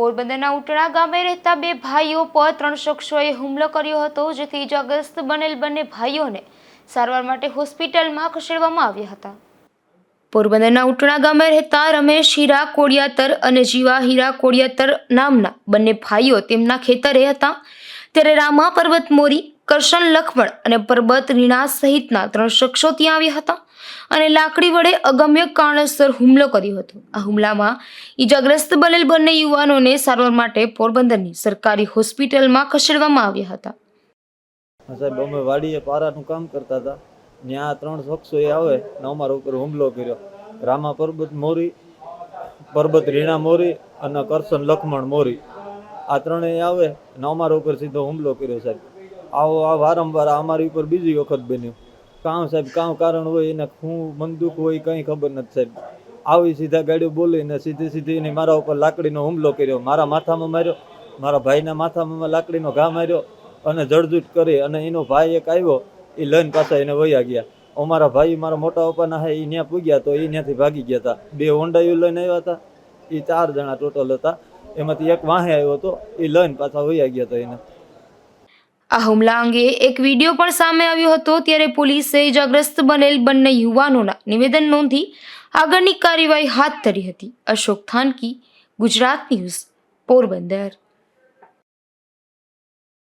પોરબંદરના ઉટણા ગામે રહેતા બે ભાઈઓ પર ત્રણ શખ્સોએ હુમલો કર્યો હતો, જેથી ઇજાગ્રસ્ત બનેલ બંને ભાઈઓને સારવાર માટે હોસ્પિટલમાં ખસેડવામાં આવ્યા હતા. પોરબંદરના ઉટણા ગામે રહેતા રમેશ હીરા કોડિયાતર અને જીવા હીરા કોડિયાતર નામના બંને ભાઈઓ તેમના ખેતરે હતા. ત્યારે રામા પર્વત મોરી કરશન લખમણ અને પરબત રીણા સહિતના ત્રણ શખ્સો ત્યાં આવ્યા હતા અને લાકડી વડે અગમ્ય કારણસર હુમલો કર્યો હતો. આ હુમલામાં ઈજાગ્રસ્ત બનેલ બંને યુવાનોને સારવાર માટે પોરબંદરની સરકારી હોસ્પિટલમાં ખસેડવામાં આવ્યા હતા. સાહેબ, અમે વાડીએ પારાનું કામ કરતા હતા. ત્યાં ત્રણ શખ્સોએ આવે ને અમારા ઉપર હુમલો કર્યો. રામા પરબત મોરી, પરબત રીણા મોરી અને કરશન લખમણ મોરી. આ ત્રણેય આવે ને અમારા ઉપર સીધો હુમલો કર્યો સાહેબ. આવો, આ વારંવાર અમારી ઉપર બીજી વખત બન્યું. કાં સાહેબ કાં કારણ હોય એને શું મનદુખ હોય કંઈ ખબર નથી સાહેબ. આવી સીધા ગાડીઓ બોલીને સીધી સીધી એને મારા ઉપર લાકડીનો હુમલો કર્યો. મારા માથામાં માર્યો, મારા ભાઈના માથામાં લાકડીનો ઘા માર્યો અને જળજૂટ કરી અને એનો ભાઈ એક આવ્યો, એ લઈને પાછા એને વયા ગયા. અમારા ભાઈ, મારા મોટા પપ્પાના હે એ ત્યાં પૂગ્યા તો એ ત્યાંથી ભાગી ગયા હતા બે હોન્ડાઈઓ લઈને આવ્યા હતા એ ચાર જણા ટોટલ હતા. એમાંથી એક વાહે આવ્યો હતો એ લઈને પાછા વયા ગયા હતા એને. આ હુમલા અંગે એક વીડિયો પણ સામે આવ્યો હતો ત્યારે પોલીસે ઇજાગ્રસ્ત બનેલ બંને યુવાનોના નિવેદન નોંધી આગળની કાર્યવાહી હાથ ધરી હતી. અશોક થાનકી, ગુજરાત ન્યૂઝ, પોરબંદર.